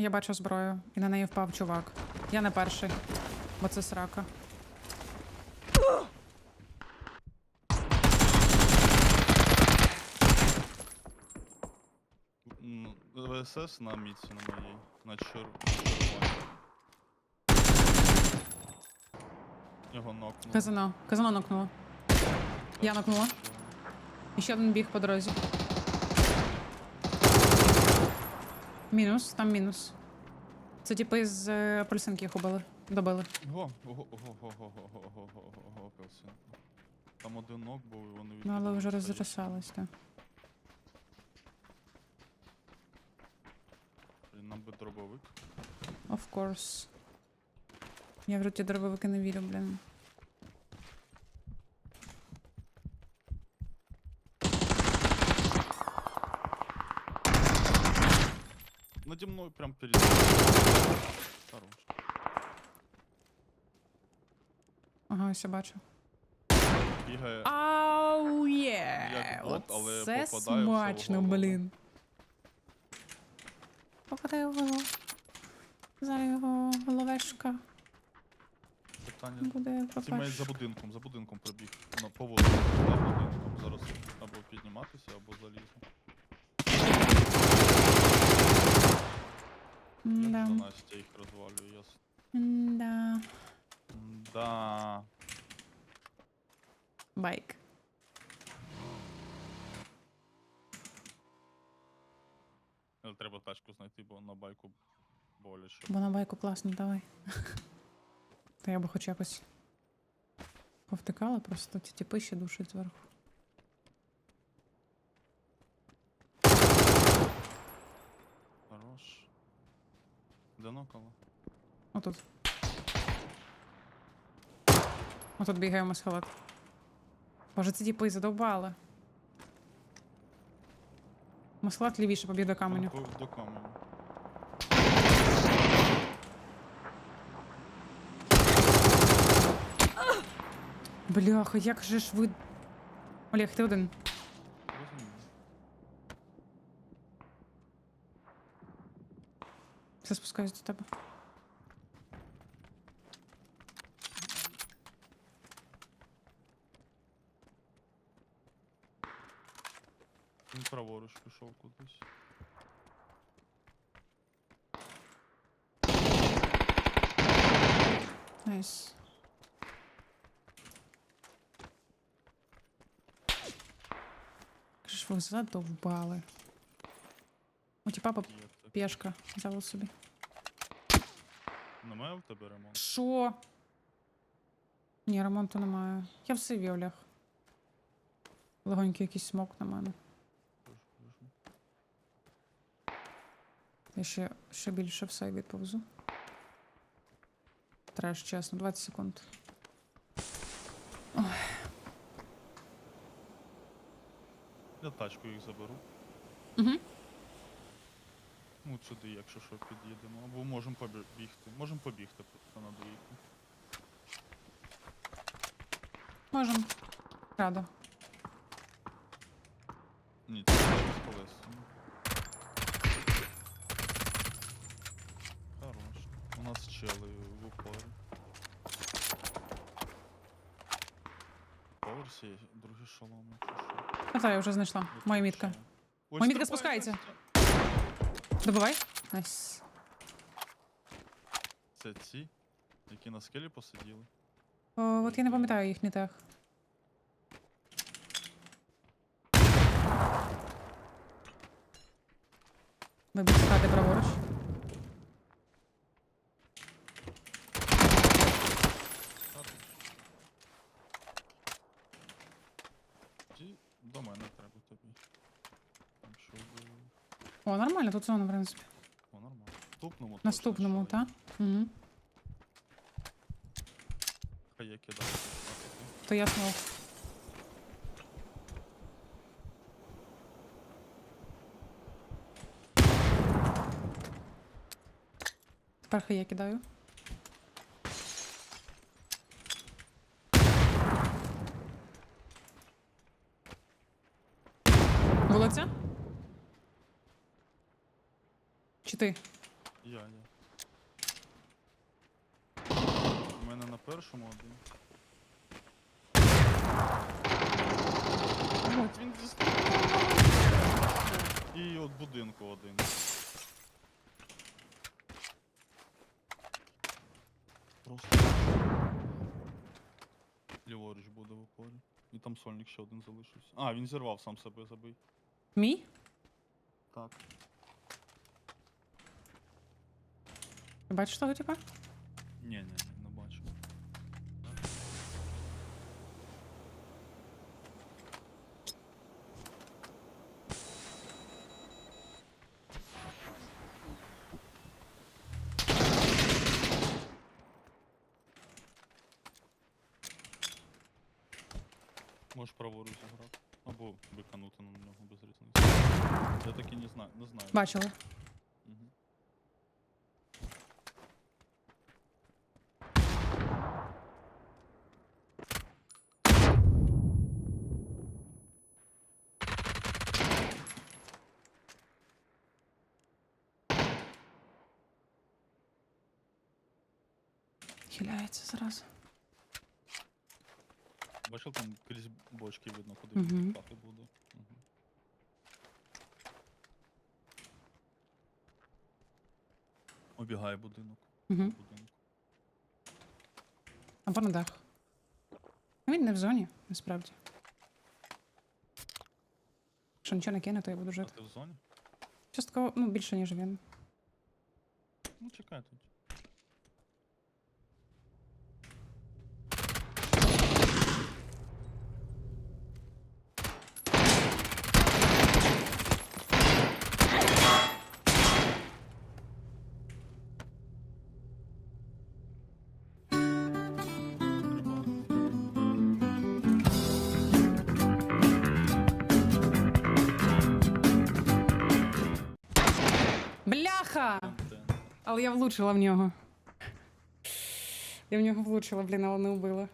Я бачу зброю, і на неї впав чувак. Я не перший, бо це срака. М, ВСС на міці на моїй. На червоній. Його нокнув. Казано. Казано нокнуло. Я нокнула. І ще один біг по дорозі. Мінус, там мінус. Це типи з е, апельсинки їх убили. Добили. Го, го, го, го, го, го, го, го, го, го, го, апельсин. Там один нок був, і вони Ну, але вже цей. розрисалось, так. Блін, Нам би дробовик. Of course. Я в ті дробовики не вірю, блін. Наді мною прям перед. Хорош. Ага, ось я бачу. Бігає. Ау є! Як бот, але Оце попадає в смачно, голову. блін. Попадає в голову. Зараз його головешка Питання. буде Тімейт за будинком, за будинком пробіг. На по вулиці, за будинком. Зараз або підніматися, або залізти. Да. за Настя їх розвалюю, ясно. Да. Да. Байк. Але треба тачку знайти, бо на байку боляче. Бо на байку класно, давай. Та я би хоч якось повтикала, просто ті тіпи ще душать зверху. Отут. Отут бігає масхалат. Боже, ці тіпи задовбали. Масхалат лівіше побіг до каменю. До каменю. Бляха, як же ж ви. Олег, ти один. Все спускаюсь до тебе. Він праворуч пішов кудись. Найс. Ж ви задовбали. Є так. пешка взяла собі. Немає в тебе ремонт? Що? Ні, ремонту немає. Я в сиві, Олег. Легонький якийсь смок на мене. Я ще, ще більше в сейв відповзу. Треш, чесно, 20 секунд. Я тачку їх заберу. Угу. Ну, от сюди, якщо що, під'їдемо. Або можемо побігти. Можемо побігти просто на двійку. Можем. Рада. Ні, це з колес. Хорош. Чели в упорі. Поверсі є чи що? А та я вже знайшла. Моя мітка. Ось Моя мітка спускається. Добивай. Найс. Це ці, які на скелі посиділи. О, от я не пам'ятаю їхній тех. Вибіг хати праворуч. Хорош. Ті до мене треба тобі. Якщо ви... О, нормально, тут зона, в принципі. О, нормально. Наступному точно Наступному, чели. так? Угу. Хай я кидаю. То я смог. Тепер хай я кидаю. Вулиця? Чи ти? Я, я. У мене на першому один. От. Він. І от будинку один. Просто. Ліворуч буде в упорі. І там сольник ще один залишився. А, він зірвав сам себе забий. Мій? Так. Ти бачиш того типа? Ні, ні, ні, не бачу. Можеш праворуч заграти. Або виканути на нього без різниці. Я таки не знаю, не знаю. Бачила. Мгм. Хиляється зразу. Бачив там крізь бочки видно, куди Мгм. він пхати буде. Мгм. Обігає будинок. Угу. будинку. Або на дах. Ну, Він не в зоні, насправді. Якщо нічого не кине, то я буду А жити. ти в зоні? Частково, ну, більше, ніж він. Ну чекай тут. Але я влучила в нього. Я в нього влучила, блін, але не вбила.